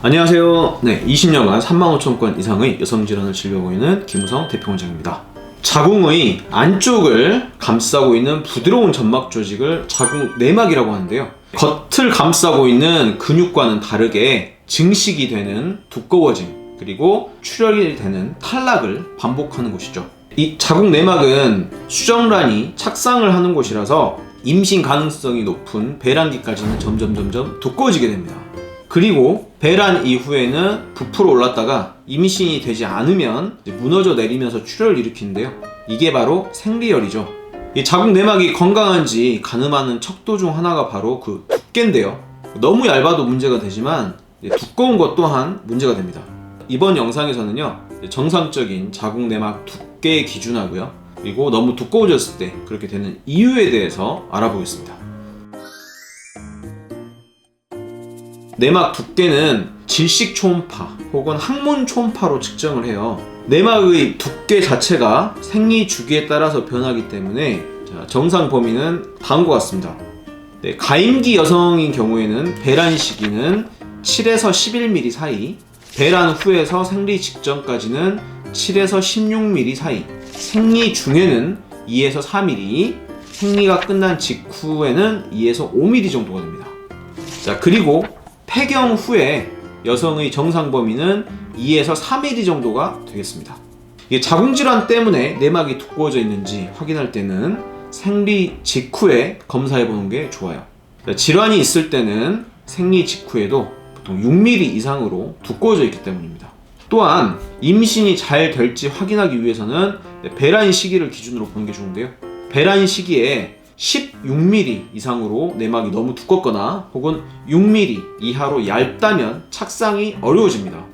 안녕하세요. 네, 20년간 3만 5천 건 이상의 여성 질환을 진료하고 있는 김우성 대표 원장입니다. 자궁의 안쪽을 감싸고 있는 부드러운 점막 조직을 자궁 내막이라고 하는데요. 겉을 감싸고 있는 근육과는 다르게 증식이 되는 두꺼워짐 그리고 출혈이 되는 탈락을 반복하는 곳이죠. 이 자궁 내막은 수정란이 착상을 하는 곳이라서 임신 가능성이 높은 배란기까지는 점점 점점 두꺼워지게 됩니다. 그리고 배란 이후에는 부풀어 올랐다가 임신이 되지 않으면 무너져 내리면서 출혈을 일으키는데요. 이게 바로 생리혈이죠. 이 자궁 내막이 건강한지 가늠하는 척도 중 하나가 바로 그 두께인데요. 너무 얇아도 문제가 되지만 두꺼운 것 또한 문제가 됩니다. 이번 영상에서는요 정상적인 자궁 내막 두께 기준하고요 그리고 너무 두꺼워졌을 때 그렇게 되는 이유에 대해서 알아보겠습니다. 내막 두께는 질식 초음파 혹은 항문 초음파로 측정을 해요. 내막의 두께 자체가 생리 주기에 따라서 변하기 때문에 자, 정상 범위는 다음과 같습니다. 네, 가임기 여성인 경우에는 배란 시기는 7에서 11mm 사이, 배란 후에서 생리 직전까지는 7에서 16mm 사이, 생리 중에는 2에서 4mm, 생리가 끝난 직후에는 2에서 5mm 정도가 됩니다. 자, 그리고 폐경 후에 여성의 정상 범위는 2에서 3mm 정도가 되겠습니다. 이게 자궁 질환 때문에 내막이 두꺼워져 있는지 확인할 때는 생리 직후에 검사해 보는 게 좋아요. 자, 질환이 있을 때는 생리 직후에도 보통 6mm 이상으로 두꺼워져 있기 때문입니다. 또한 임신이 잘 될지 확인하기 위해서는 배란 시기를 기준으로 보는 게 좋은데요. 배란 시기에 16mm 이상으로 내막이 너무 두껍거나 혹은 6mm 이하로 얇다면 착상이 어려워집니다.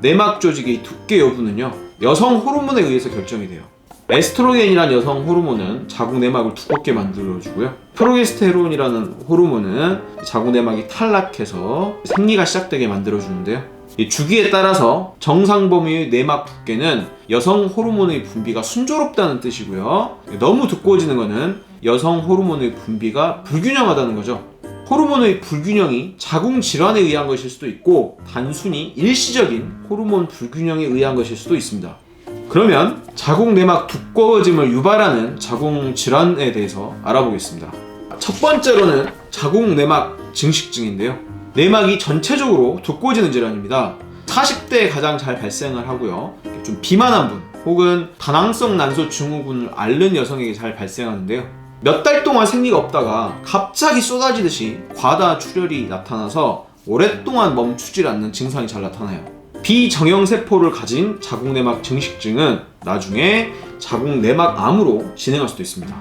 내막 조직의 두께 여부는요, 여성 호르몬에 의해서 결정이 돼요. 에스트로겐이라는 여성 호르몬은 자궁 내막을 두껍게 만들어주고요. 프로게스테론이라는 호르몬은 자궁 내막이 탈락해서 생리가 시작되게 만들어주는데요. 이 주기에 따라서 정상 범위의 내막 두께는 여성 호르몬의 분비가 순조롭다는 뜻이고요. 너무 두꺼워지는 것은 여성 호르몬의 분비가 불균형하다는 거죠. 호르몬의 불균형이 자궁 질환에 의한 것일 수도 있고 단순히 일시적인 호르몬 불균형에 의한 것일 수도 있습니다. 그러면 자궁 내막 두꺼워짐을 유발하는 자궁 질환에 대해서 알아보겠습니다. 첫 번째로는 자궁 내막 증식증인데요. 내막이 전체적으로 두꺼워지는 질환입니다. 40대에 가장 잘 발생을 하고요. 좀 비만한 분 혹은 다낭성 난소 증후군을 앓는 여성에게 잘 발생하는데요. 몇 달 동안 생리가 없다가 갑자기 쏟아지듯이 과다 출혈이 나타나서 오랫동안 멈추질 않는 증상이 잘 나타나요. 비정형 세포를 가진 자궁내막 증식증은 나중에 자궁내막암으로 진행할 수도 있습니다.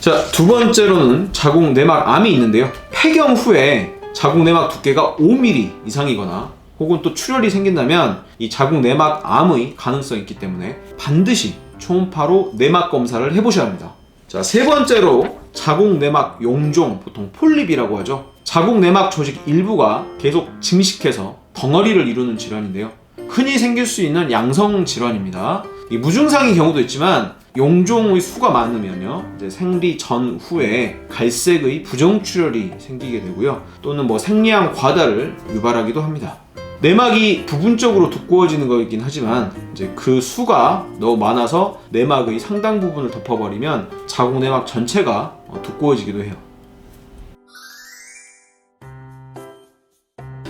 자, 두 번째로는 자궁내막암이 있는데요. 폐경 후에 자궁 내막 두께가 5mm 이상이거나 혹은 또 출혈이 생긴다면 이 자궁 내막 암의 가능성이 있기 때문에 반드시 초음파로 내막 검사를 해보셔야 합니다. 자, 세 번째로 자궁 내막 용종, 보통 폴립이라고 하죠. 자궁 내막 조직 일부가 계속 증식해서 덩어리를 이루는 질환인데요. 흔히 생길 수 있는 양성 질환입니다. 이 무증상인 경우도 있지만 용종의 수가 많으면요. 이제 생리 전후에 갈색의 부정출혈이 생기게 되고요. 또는 뭐 생리양 과다를 유발하기도 합니다. 내막이 부분적으로 두꺼워지는 거이긴 하지만 이제 그 수가 너무 많아서 내막의 상당 부분을 덮어버리면 자궁 내막 전체가 어, 두꺼워지기도 해요.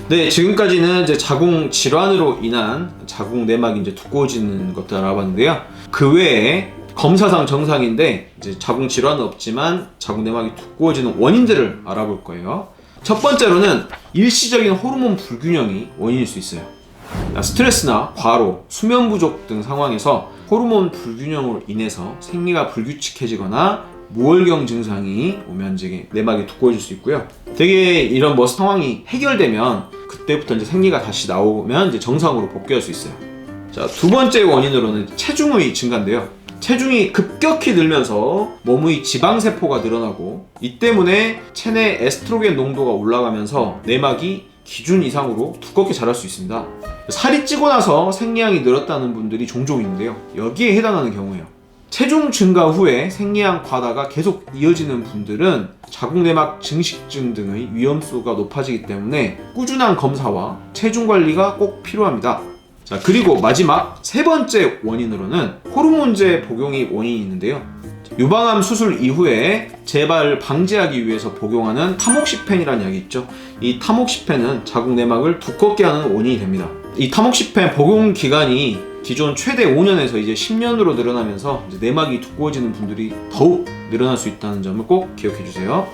네, 지금까지는 이제 자궁 질환으로 인한 자궁 내막이 이제 두꺼워지는 것들 알아봤는데요. 그 외에 검사상 정상인데 이제 자궁 질환은 없지만 자궁 내막이 두꺼워지는 원인들을 알아볼 거예요. 첫 번째로는 일시적인 호르몬 불균형이 원인일 수 있어요. 스트레스나 과로, 수면 부족 등 상황에서 호르몬 불균형으로 인해서 생리가 불규칙해지거나 무월경 증상이 오면 이제 내막이 두꺼워질 수 있고요. 되게 이런 뭐 상황이 해결되면 그때부터 이제 생리가 다시 나오면 이제 정상으로 복귀할 수 있어요. 자, 두 번째 원인으로는 체중의 증가인데요. 체중이 급격히 늘면서 몸의 지방세포가 늘어나고 이 때문에 체내 에스트로겐 농도가 올라가면서 내막이 기준 이상으로 두껍게 자랄 수 있습니다. 살이 찌고 나서 생리량이 늘었다는 분들이 종종 있는데요. 여기에 해당하는 경우예요. 체중 증가 후에 생리양 과다가 계속 이어지는 분들은 자궁내막 증식증 등의 위험수가 높아지기 때문에 꾸준한 검사와 체중 관리가 꼭 필요합니다. 자, 그리고 마지막 세 번째 원인으로는 호르몬제 복용이 원인이 있는데요. 유방암 수술 이후에 재발 방지하기 위해서 복용하는 타목시펜이라는 약이 있죠. 이 타목시펜은 자궁 내막을 두껍게 하는 원인이 됩니다. 이 타목시펜 복용 기간이 기존 최대 5년에서 이제 10년으로 늘어나면서 이제 내막이 두꺼워지는 분들이 더욱 늘어날 수 있다는 점을 꼭 기억해 주세요.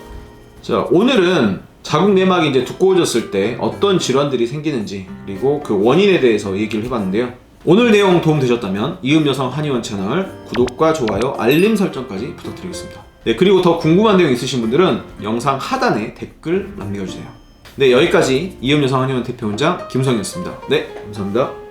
자, 오늘은 자궁 내막이 이제 두꺼워졌을 때 어떤 질환들이 생기는지 그리고 그 원인에 대해서 얘기를 해봤는데요. 오늘 내용 도움 되셨다면 이음 여성 한의원 채널 구독과 좋아요, 알림 설정까지 부탁드리겠습니다. 네, 그리고 더 궁금한 내용 있으신 분들은 영상 하단에 댓글 남겨주세요. 네, 여기까지 이음 여성 한의원 대표 원장 김성이었습니다. 네, 감사합니다.